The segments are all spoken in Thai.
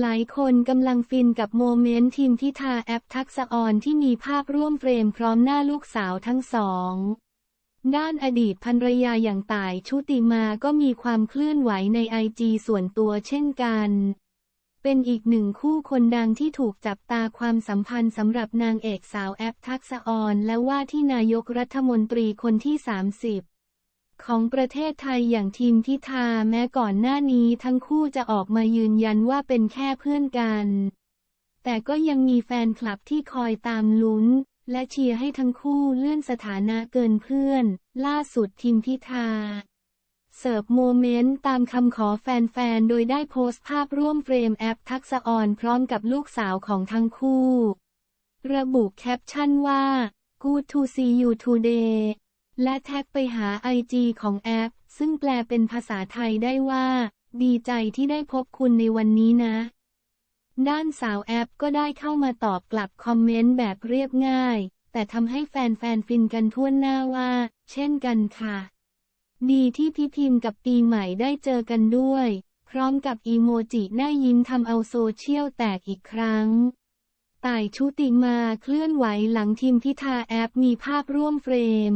หลายคนกำลังฟินกับโมเมนต์ทีมทิทาแอปทักษออนที่มีภาพร่วมเฟรมพร้อมหน้าลูกสาวทั้งสอง ด้านอดีตภรรยาอย่างต่ายชุติมาก็มีความเคลื่อนไหวในไอจีส่วนตัวเช่นกัน เป็นอีกหนึ่งคู่คนดังที่ถูกจับตาความสัมพันธ์สำหรับนางเอกสาวแอปทักษออนและว่าที่นายกรัฐมนตรีคนที่ 30 ของประเทศไทยอย่างทีมทิทาแม้ก่อนหน้านี้ทั้งคู่จะออกมายืนยันว่าเป็นแค่เพื่อนกัน แต่ก็ยังมีแฟนคลับที่คอยตามลุ้น และเชียร์ให้ทั้งคู่เลื่อนสถานะเกินเพื่อน ล่าสุดทีมทิทาเสิร์ฟโมเมนต์ตามคำขอแฟนๆ โดยได้โพสต์ภาพร่วมเฟรมแอปทักษะออนพร้อมกับลูกสาวของทั้งคู่ ระบุแคปชั่นว่า Good to see you today และแท็กไปหาไอจีของแอป ซึ่งแปลเป็นภาษาไทยได้ว่า ดีใจที่ได้พบคุณในวันนี้นะ ด้านสาวแอปก็ได้เข้ามาตอบกลับคอมเมนต์แบบเรียบง่าย แต่ทำให้แฟนๆฟินกันทั่วหน้าว่า เช่นกันค่ะ ดีที่พี่พิมพ์กับปีใหม่ได้เจอกันด้วย พร้อมกับอีโมจิหน้ายิ้มทำเอาโซเชียลแตกอีกครั้งต่ายชุติมาเคลื่อนไหวหลังทีมพิธาแอปมีภาพร่วมเฟรม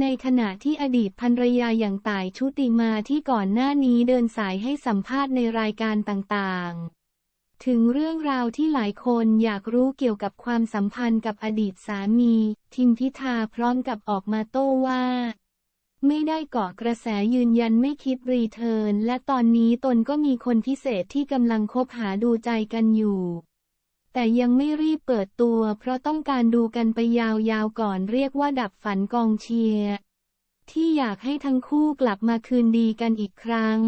ในขณะที่อดีตภรรยาอย่างต่ายชุติมาที่ก่อนหน้านี้เดินสายให้สัมภาษณ์ในรายการต่างๆ ถึงเรื่องราวที่หลายคนอยากรู้เกี่ยวกับความสัมพันธ์กับอดีตสามี ทิมพิธาพร้อมกับออกมาโต้ว่า ไม่ได้เกาะกระแสยืนยันไม่คิดรีเทิร์นและตอนนี้ตนก็มีคนพิเศษที่กำลังคบหาดูใจกันอยู่ แต่ยังไม่รีบเปิดตัว เพราะต้องการดูกันไปยาวๆก่อนเรียกว่าดับฝันกองเชียร์ ที่อยากให้ทั้งคู่กลับมาคืนดีกันอีกครั้ง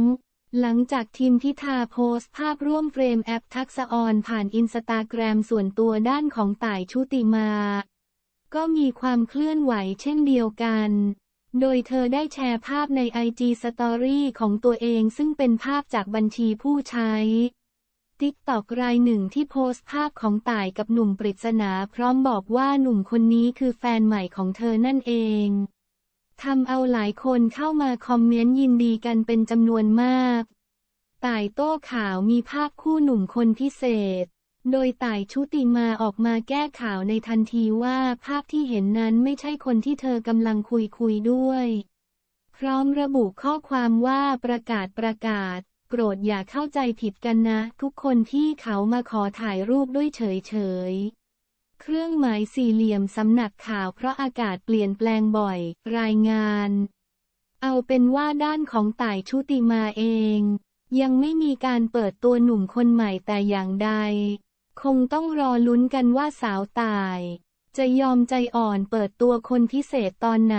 หลังจากทีมพิธาโพสต์ภาพร่วมเฟรมแอปทักษออนผ่านอินสตาแกรมส่วนตัวด้านของต่ายชุติมา ก็มีความเคลื่อนไหวเช่นเดียวกัน โดยเธอได้แชร์ภาพใน IG Story ของตัวเองซึ่งเป็นภาพจากบัญชีผู้ใช้ ติ๊กตอกรายหนึ่งที่โพสต์ภาพของต่ายกับหนุ่มปริศนาพร้อมบอกว่าหนุ่มคนนี้คือแฟนใหม่ของเธอนั่นเองทำเอาหลายคนเข้ามาคอมเมนต์ยินดีกันเป็นจำนวนมากต่ายโต้ข่าวมีภาพคู่หนุ่มคนพิเศษ โดยต่ายชุติมาออกมาแก้ข่าวในทันทีว่าภาพที่เห็นนั้นไม่ใช่คนที่เธอกำลังคุยคุยด้วย พร้อมระบุข้อความว่าประกาศประกาศ โปรดอย่าเข้าใจผิดกันนะ ทุกคนที่เขามาขอถ่ายรูปด้วยเฉยเฉยๆเครื่องหมายสี่เหลี่ยมสำนักข่าวเพราะอากาศเปลี่ยนแปลงบ่อย รายงาน เอาเป็นว่าด้านของต่ายชุติมาเอง ยังไม่มีการเปิดตัวหนุ่มคนใหม่แต่อย่างใด คงต้องรอลุ้นกันว่าสาวตาย จะยอมใจอ่อนเปิดตัวคนพิเศษตอนไหน